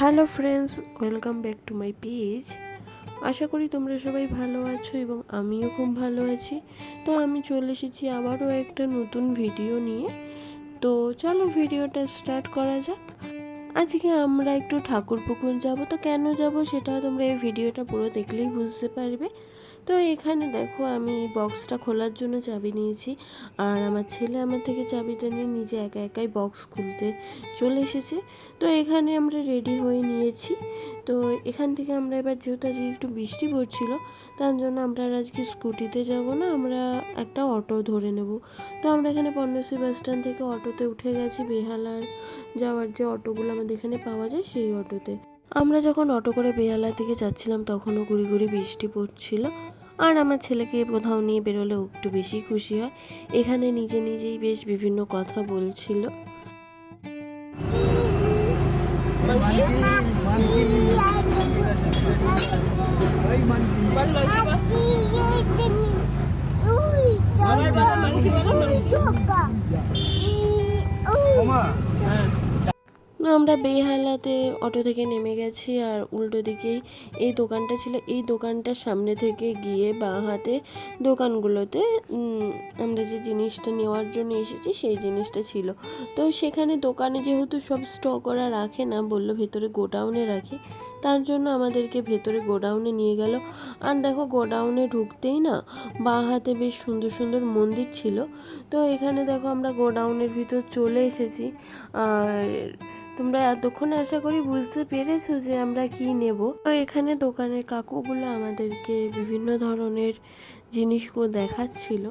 Hello friends, welcome back to my page. আশা করি তোমরা সবাই ভালো আছো এবং আমিও খুব ভালো আছি। তো আমি চলে এসেছি আবারও একটা নতুন ভিডিও নিয়ে। তো চলো ভিডিওটা স্টার্ট করা যাক। আজকে আমরা একটু ঠাকুর পুকুর যাব। তো কেন যাব সেটা তোমরা এই ভিডিওটা পুরো দেখলেই বুঝতে পারবে। তো এখানে দেখো আমি এই বক্সটা খোলার জন্য চাবি নিয়েছি। আর আমার ছেলে আমার থেকে চাবিটা নিয়ে নিজে একা একাই বক্স খুলতে চলে এসেছে। তো এখানে আমরা রেডি হয়ে নিয়েছি। তো এখান থেকে আমরা এবার যেহেতু আজকে একটু বৃষ্টি পড়ছিল, তার জন্য আমরা আর আজকে স্কুটিতে যাব না, আমরা একটা অটো ধরে নেব। তো আমরা এখানে পণ্যশ্রী বাস স্ট্যান্ড থেকে অটোতে উঠে গেছি, বেহালার যাওয়ার যে অটোগুলো আমাদের এখানে পাওয়া যায় সেই অটোতে আমরা যখন অটো করে বেহালা থেকে যাচ্ছিলাম, তখনও গুড়ি গুড়ি বৃষ্টি পড়ছিল। আর আমার ছেলেকে কোথাও নিয়ে বেরোলে একটু বেশি খুশি হয়। এখানে নিজে নিজেই বেশ বিভিন্ন কথা বলছিল। তো আমরা বেহালাতে অটো থেকে নেমে গেছি আর উল্টো দিকেই এই দোকানটা ছিল। এই দোকানটার সামনে থেকে গিয়ে বাঁ হাতে দোকানগুলোতে আমরা যে জিনিসটা নেওয়ার জন্য এসেছি সেই জিনিসটা ছিল। তো সেখানে দোকানে যেহেতু সব স্টক ওরা রাখে না, বলল ভেতরে গোডাউনে রাখে, তার জন্য আমাদেরকে ভেতরে গোডাউনে নিয়ে গেল। আর দেখো, গোডাউনে ঢুকতেই না বাঁ হাতে বেশ সুন্দর সুন্দর মন্দির ছিল। তো এখানে দেখো আমরা গোডাউনের ভিতর চলে এসেছি। আর তোমরা এতক্ষণ আশা করি বুঝতে পেরেছ যে আমরা কি নেব। তো এখানে দোকানের কাকুগুলো আমাদেরকে বিভিন্ন ধরনের জিনিসগুলো দেখাচ্ছিল।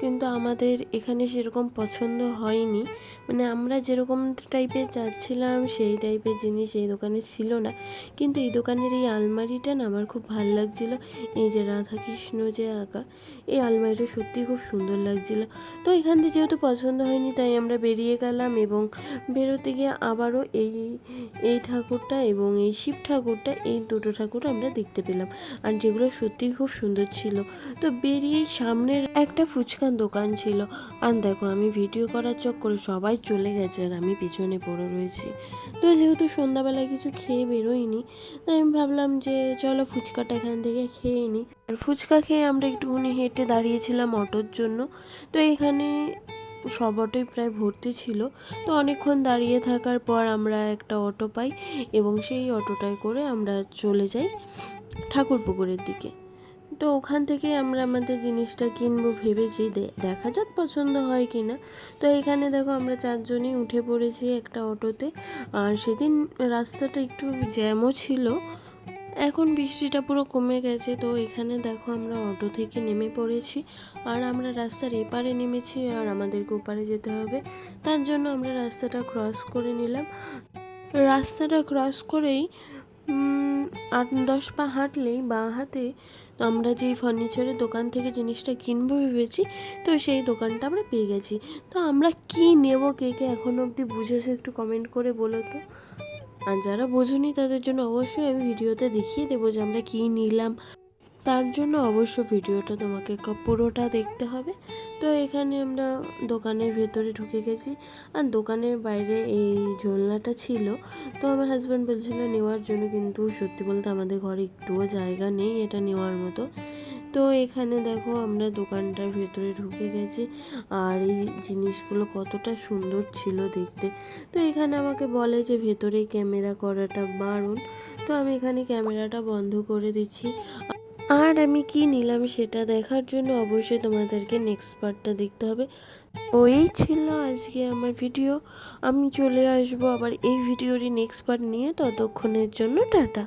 কিন্তু আমাদের এখানে সেরকম পছন্দ হয়নি। মানে আমরা যেরকম টাইপের চাচ্ছিলাম, সেই টাইপের জিনিস এই দোকানে ছিল না। কিন্তু এই দোকানের এই আলমারিটা না আমার খুব ভালো লাগছিল। এই যে রাধাকৃষ্ণ যে আঁকা, এই আলমারিটা সত্যি খুব সুন্দর লাগছিল। তো এখান থেকে যেহেতু পছন্দ হয়নি, তাই আমরা বেরিয়ে গেলাম এবং বেরোতে গিয়ে আবারও এই এই ঠাকুরটা এবং এই শিব ঠাকুরটা, এই দুটো ঠাকুর আমরা দেখতে পেলাম। আর যেগুলো সত্যিই খুব সুন্দর ছিল। তো বেরিয়ে সামনের একটা ফুচকার দোকান ছিল। আর দেখো, আমি ভিডিও করার চক্করে সবাই চলে গেছে আর আমি পিছনে পড়ে রয়েছি। তো যেহেতু সন্ধ্যাবেলায় কিছু খেয়ে বেরোইনি তাই আমি ভাবলাম যে চলো ফুচকাটা এখান থেকে খেয়ে নিই আর ফুচকা খেয়ে আমরা একটুখানি হেঁটে দাঁড়িয়েছিলাম অটোর জন্য। তো এখানে সব অটোই প্রায় ভর্তি ছিল। তো অনেকক্ষণ দাঁড়িয়ে থাকার পর আমরা একটা অটো পাই এবং সেই অটোটায় করে আমরা চলে যাই ঠাকুর পুকুরের দিকে। তো ওখান থেকে আমরা আমাদের জিনিসটা কিনবো ভেবেছি দেখা যাক পছন্দ হয় কি না তো এখানে দেখো আমরা চারজনই উঠে পড়েছি একটা অটোতে। আর সেদিন রাস্তাটা একটু জ্যামও ছিল। এখন বৃষ্টিটা পুরো কমে গেছে, তো এখানে দেখো আমরা অটো থেকে নেমে পড়েছি। আর আমরা রাস্তার এপারে নেমেছি আর আমাদেরকে ওপারে যেতে হবে। তার জন্য আমরা রাস্তাটা ক্রস করে নিলাম। রাস্তাটা ক্রস করেই আট, দশ পা হাঁটলেই বাঁ হাতে আমরা যেই ফার্নিচারের দোকান থেকে জিনিসটা কিনবো ভেবেছি, তো সেই দোকানটা আমরা পেয়ে গেছি। তো আমরা কি নেব, কে কে এখনও অবধি বুঝেছ একটু কমেন্ট করে বলো তো? আর যারা বোঝনি তাদের জন্য অবশ্যই আমি ভিডিওতে দেখিয়ে দেবো যে আমরা কী নিলাম। তার জন্য অবশ্য ভিডিওটা তোমাকে পুরোটা দেখতে হবে। তো এখানে আমরা দোকানের ভেতরে ঢুকে গেছি। আর দোকানের বাইরে এই ঝোলনাটা ছিল। তো আমার হাজব্যান্ড বলছিল, নেওয়ার জন্য কিন্তু সত্যি বলতে আমাদের ঘরে একটুও জায়গা নেই এটা নেওয়ার মতো। তো এখানে দেখো আমরা দোকানটার ভেতরে ঢুকে গেছি। আর এই জিনিসগুলো কতটা সুন্দর ছিল দেখতে। তো এখানে আমাকে বলে যে, ভেতরে ক্যামেরা করাটা বারণ তো আমি এখানে ক্যামেরাটা বন্ধ করে দিচ্ছি। আর আমি কি নিলাম সেটা দেখার জন্য অবশ্যই তোমাদেরকে নেক্সট পার্টটা দেখতে হবে। ওই ছিল আজকে আমার ভিডিও আমি চলে আসব আবার এই ভিডিওরই নেক্সট পার্ট নিয়ে। ততক্ষণের জন্য টাটা।